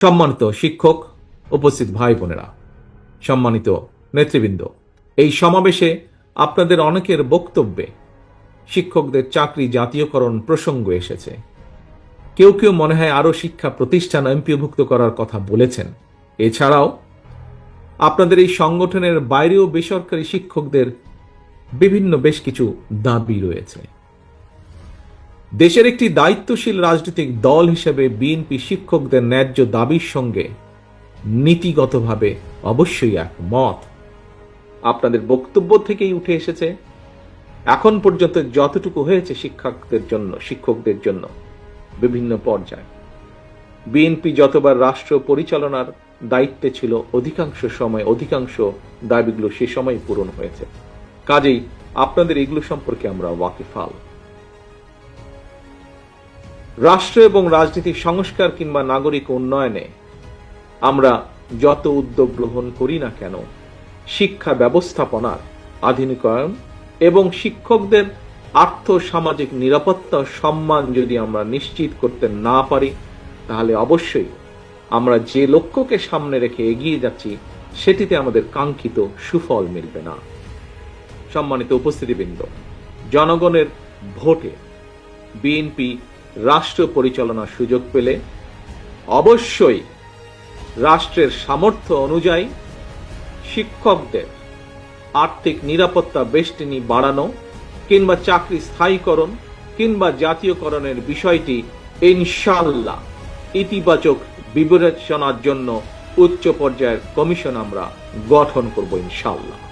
সম্মানিত শিক্ষক, উপস্থিত ভাই বোনেরা সম্মানিত নেতৃবৃন্দ, এই সমাবেশে আপনাদের অনেকের বক্তব্যে শিক্ষকদের চাকরি জাতীয়করণ প্রসঙ্গ এসেছে। কেউ কেউ মনে হয় আরও শিক্ষা প্রতিষ্ঠান এমপিওভুক্ত করার কথা বলেছেন। এছাড়াও, আপনাদের এই সংগঠনের বাইরেও বেসরকারি শিক্ষকদের বিভিন্ন বেশ কিছু দাবি রয়েছে। দেশের একটি দায়িত্বশীল রাজনৈতিক দল হিসেবে বিএনপি শিক্ষকদের ন্যায্য দাবির সঙ্গে নীতিগতভাবে অবশ্যই একমত। আপনাদের বক্তব্য থেকেই উঠে এসেছে, এখন পর্যন্ত যতটুকু হয়েছে শিক্ষকদের জন্য শিক্ষকদের জন্য, বিভিন্ন পর্যায়ে। বিএনপি যতবার রাষ্ট্র পরিচালনার দায়িত্বে ছিল, অধিকাংশ সময়, অধিকাংশ দাবিগুলো সে সময় পূরণ হয়েছে। কাজেই আপনাদের এগুলো সম্পর্কে আমরা ওয়াকিফাল। রাষ্ট্র এবং রাজনীতির সংস্কার কিংবা নাগরিক উন্নয়নে আমরা যত উদ্যোগ গ্রহণ করি না কেন, শিক্ষা ব্যবস্থাপনার আধুনিকায়ন এবং শিক্ষকদের আর্থ সামাজিক নিরাপত্তা, সম্মান যদি আমরা নিশ্চিত করতে না পারি, তাহলে অবশ্যই আমরা যে লক্ষ্যকে সামনে রেখে এগিয়ে যাচ্ছি, সেটিতে আমাদের কাঙ্ক্ষিত সুফল মিলবে না। সম্মানিত উপস্থিতিবৃন্দ, জনগণের ভোটে বিএনপি রাষ্ট্র পরিচালনার সুযোগ পেলে অবশ্যই রাষ্ট্রের সামর্থ্য অনুযায়ী শিক্ষকদের আর্থিক নিরাপত্তা বেষ্টনী বাড়ানো কিংবা চাকরি স্থায়ীকরণ কিংবা জাতীয়করণের বিষয়টি ইনশাল্লাহ ইতিবাচক বিবেচনার জন্য উচ্চ পর্যায়ের কমিশন আমরা গঠন করব ইনশাল্লাহ